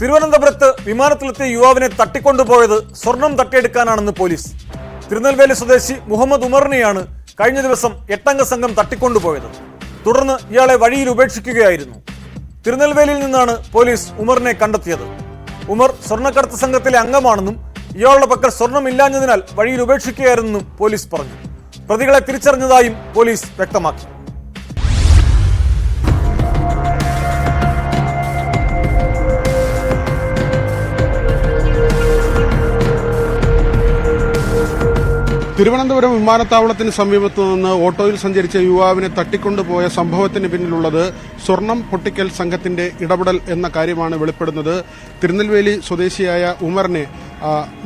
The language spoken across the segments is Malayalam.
തിരുവനന്തപുരത്ത് വിമാനത്തിലെത്തിയ യുവാവിനെ തട്ടിക്കൊണ്ടുപോയത് സ്വർണം തട്ടിയെടുക്കാനാണെന്ന് പോലീസ്. തിരുനെൽവേലി സ്വദേശി മുഹമ്മദ് ഉമറിനെയാണ് കഴിഞ്ഞ ദിവസം എട്ടംഗ സംഘം തട്ടിക്കൊണ്ടുപോയത്. തുടർന്ന് ഇയാളെ വഴിയിൽ ഉപേക്ഷിക്കുകയായിരുന്നു. തിരുനെൽവേലിയിൽ നിന്നാണ് പോലീസ് ഉമറിനെ കണ്ടെത്തിയത്. ഉമർ സ്വർണക്കടത്ത് സംഘത്തിലെ അംഗമാണെന്നും ഇയാളുടെ പക്കൽ സ്വർണമില്ലാഞ്ഞതിനാൽ വഴിയിൽ ഉപേക്ഷിക്കുകയായിരുന്നെന്നും പോലീസ് പറഞ്ഞു. പ്രതികളെ തിരിച്ചറിഞ്ഞതായും പോലീസ് വ്യക്തമാക്കി. തിരുവനന്തപുരം വിമാനത്താവളത്തിന് സമീപത്തു നിന്ന് ഓട്ടോയിൽ സഞ്ചരിച്ച യുവാവിനെ തട്ടിക്കൊണ്ടുപോയ സംഭവത്തിന് പിന്നിലുള്ളത് സ്വർണം പൊട്ടിക്കൽ സംഘത്തിന്റെ ഇടപെടൽ എന്ന കാര്യമാണ് വെളിപ്പെടുന്നത്. തിരുനെൽവേലി സ്വദേശിയായ ഉമറിനെ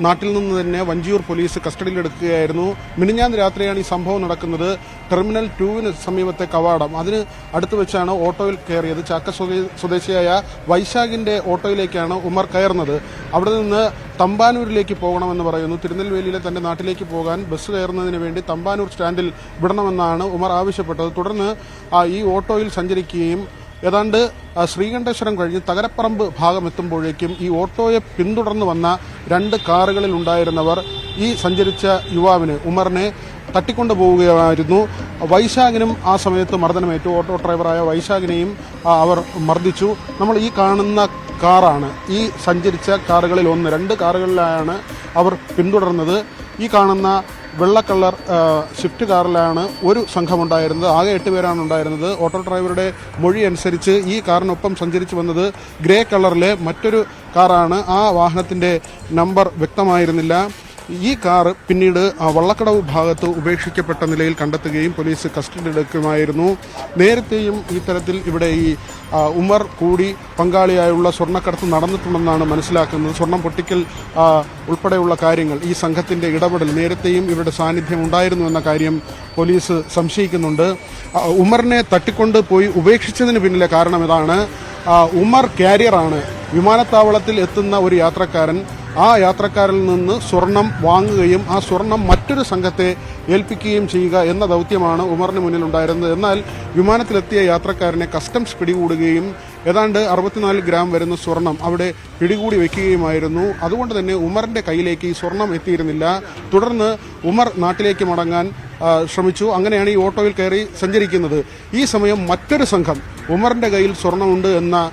നാട്ടിൽ നിന്ന് തന്നെ വഞ്ചിയൂർ പോലീസ് കസ്റ്റഡിയിലെടുക്കുകയായിരുന്നു. മിനിഞ്ഞാന്ന് രാത്രിയാണ് ഈ സംഭവം നടക്കുന്നത്. ടെർമിനൽ ടൂവിന് സമീപത്തെ കവാടം. അതിന് അടുത്ത് വെച്ചാണ് ഓട്ടോയിൽ കയറിയത്. ചാക്ക സ്വദേശിയായ വൈശാഖിന്റെ ഓട്ടോയിലേക്കാണ് ഉമർ കയറുന്നത്. അവിടെ നിന്ന് തമ്പാനൂരിലേക്ക് പോകണമെന്ന് പറയുന്നു. തിരുനെൽവേലിയിലെ തന്റെ നാട്ടിലേക്ക് പോകാൻ ബസ് കയറുന്നതിന് വേണ്ടി തമ്പാനൂർ സ്റ്റാൻഡിൽ വിടണമെന്നാണ് ഉമർ ആവശ്യപ്പെട്ടത്. തുടർന്ന് ഈ ഓട്ടോയിൽ സഞ്ചരിക്കുകയും ഏതാണ്ട് ശ്രീകണ്ഠേശ്വരം കഴിഞ്ഞ് തകരപ്പറമ്പ് ഭാഗം എത്തുമ്പോഴേക്കും ഈ ഓട്ടോയെ പിന്തുടർന്ന് വന്ന രണ്ട് കാറുകളിൽ ഉണ്ടായിരുന്നവർ ഈ സഞ്ചരിച്ച യുവാവിന് ഉമറിനെ തട്ടിക്കൊണ്ടു പോവുകയായിരുന്നു. വൈശാഖിനും ആ സമയത്ത് മർദ്ദനമേറ്റു ഓട്ടോ ഡ്രൈവറായ വൈശാഖിനെയും അവർ മർദ്ദിച്ചു. നമ്മൾ ഈ കാണുന്ന കാറാണ്. ഈ സഞ്ചരിച്ച കാറുകളിൽ ഒന്ന്. രണ്ട് കാറുകളിലാണ് അവർ പിന്തുടർന്നത്. ഈ കാണുന്ന വെള്ള കളർ സ്വിഫ്റ്റ് കാറിലാണ് ഒരു സംഘമുണ്ടായിരുന്നത്. ആകെ എട്ട് പേരാണ് ഉണ്ടായിരുന്നത്. ഓട്ടോ ഡ്രൈവറുടെ മൊഴി അനുസരിച്ച് ഈ കാറിനൊപ്പം സഞ്ചരിച്ചു വന്നത് ഗ്രേ കളറിലെ മറ്റൊരു കാറാണ്. ആ വാഹനത്തിന്റെ നമ്പർ വ്യക്തമായിരുന്നില്ല. ഈ കാർ പിന്നീട് വള്ളക്കടവ് ഭാഗത്ത് ഉപേക്ഷിക്കപ്പെട്ട നിലയിൽ കണ്ടെത്തുകയും പോലീസ് കസ്റ്റഡിയിലെടുക്കുമായിരുന്നു നേരത്തെയും ഇത്തരത്തിൽ ഇവിടെ ഈ ഉമർ കൂടി പങ്കാളിയായുള്ള സ്വർണക്കടത്ത് നടന്നിട്ടുണ്ടെന്നാണ് മനസ്സിലാക്കുന്നത്. സ്വർണം പൊട്ടിക്കൽ ഉൾപ്പെടെയുള്ള കാര്യങ്ങൾ ഈ സംഘത്തിന്റെ ഇടപെടൽ നേരത്തെയും ഇവരുടെ സാന്നിധ്യം ഉണ്ടായിരുന്നു എന്ന കാര്യം പോലീസ് സംശയിക്കുന്നുണ്ട്. ഉമറിനെ തട്ടിക്കൊണ്ട് പോയി ഉപേക്ഷിച്ചതിന് പിന്നിലെ കാരണം ഇതാണ്. ഉമർ കാരിയറാണ്. വിമാനത്താവളത്തിൽ എത്തുന്ന ഒരു യാത്രക്കാരൻ ആ യാത്രക്കാരിൽ നിന്ന് സ്വർണം വാങ്ങുകയും ആ സ്വർണം മറ്റൊരു സംഘത്തെ ഏൽപ്പിക്കുകയും ചെയ്യുക എന്ന ദൗത്യമാണ് ഉമറിന് മുന്നിൽ ഉണ്ടായിരുന്നത്. എന്നാൽ വിമാനത്തിലെത്തിയ യാത്രക്കാരനെ കസ്റ്റംസ് പിടികൂടുകയും ഏതാണ്ട് അറുപത്തിനാല് ഗ്രാം വരുന്ന സ്വർണം അവിടെ പിടികൂടി വയ്ക്കുകയുമായിരുന്നു അതുകൊണ്ട് തന്നെ ഉമറിന്റെ കയ്യിലേക്ക് ഈ സ്വർണം എത്തിയിരുന്നില്ല. തുടർന്ന് ഉമർ നാട്ടിലേക്ക് മടങ്ങാൻ ശ്രമിച്ചു. അങ്ങനെയാണ് ഈ ഓട്ടോയിൽ കയറി സഞ്ചരിക്കുന്നത്. ഈ സമയം മറ്റൊരു സംഘം ഉമറിന്റെ കയ്യിൽ സ്വർണമുണ്ട് എന്ന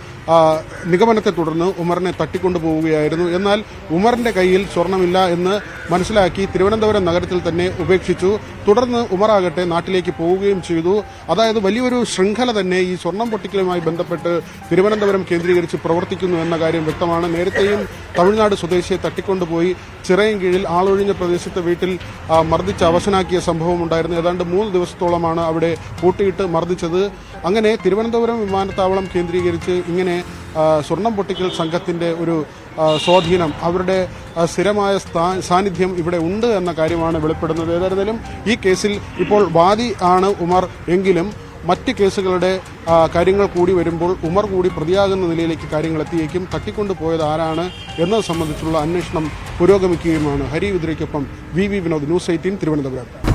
നിഗമനത്തെ തുടർന്ന് ഉമറിനെ തട്ടിക്കൊണ്ടു പോവുകയായിരുന്നു എന്നാൽ ഉമറിന്റെ കയ്യിൽ സ്വർണമില്ല എന്ന് മനസ്സിലാക്കി തിരുവനന്തപുരം നഗരത്തിൽ തന്നെ ഉപേക്ഷിച്ചു. തുടർന്ന് ഉമറാകട്ടെ നാട്ടിലേക്ക് പോവുകയും ചെയ്തു. അതായത് വലിയൊരു ശൃംഖല തന്നെ ഈ സ്വർണം പൊട്ടിക്കലുമായി ബന്ധപ്പെട്ട് തിരുവനന്തപുരം കേന്ദ്രീകരിച്ച് പ്രവർത്തിക്കുന്നു എന്ന കാര്യം വ്യക്തമാണ്. നേരത്തെയും തമിഴ്നാട് സ്വദേശിയെ തട്ടിക്കൊണ്ടുപോയി ചിറയും കീഴിൽ ആളൊഴിഞ്ഞ പ്രദേശത്തെ വീട്ടിൽ മർദ്ദിച്ച് അവശനാക്കിയ സംഭവം ഉണ്ടായിരുന്നു. ഏതാണ്ട് മൂന്ന് ദിവസത്തോളമാണ് അവിടെ പൂട്ടിയിട്ട് മർദ്ദിച്ചത്. അങ്ങനെ തിരുവനന്തപുരം വിമാനത്താവളം കേന്ദ്രീകരിച്ച് ഇങ്ങനെ സ്വർണം പൊട്ടിക്കൽ സംഘത്തിന്റെ ഒരു സ്വാധീനം അവരുടെ സ്ഥിരമായ സ്ഥാ- സാന്നിധ്യം ഇവിടെ ഉണ്ട് എന്ന കാര്യമാണ് വെളിപ്പെടുന്നത്. ഏതായിരുന്നാലും ഈ കേസിൽ ഇപ്പോൾ വാദി ആണ് ഉമർ എങ്കിലും മറ്റ് കേസുകളുടെ കാര്യങ്ങൾ കൂടി വരുമ്പോൾ ഉമർ കൂടി പ്രതിയാകുന്ന നിലയിലേക്ക് കാര്യങ്ങൾ എത്തിയേക്കും. തട്ടിക്കൊണ്ടു പോയത് ആരാണ് എന്നത് സംബന്ധിച്ചുള്ള അന്വേഷണം പുരോഗമിക്കുകയുമാണ്. Hari വിദ്രയ്ക്കൊപ്പം V V Vinod news eighteen Thiruvananthapuram.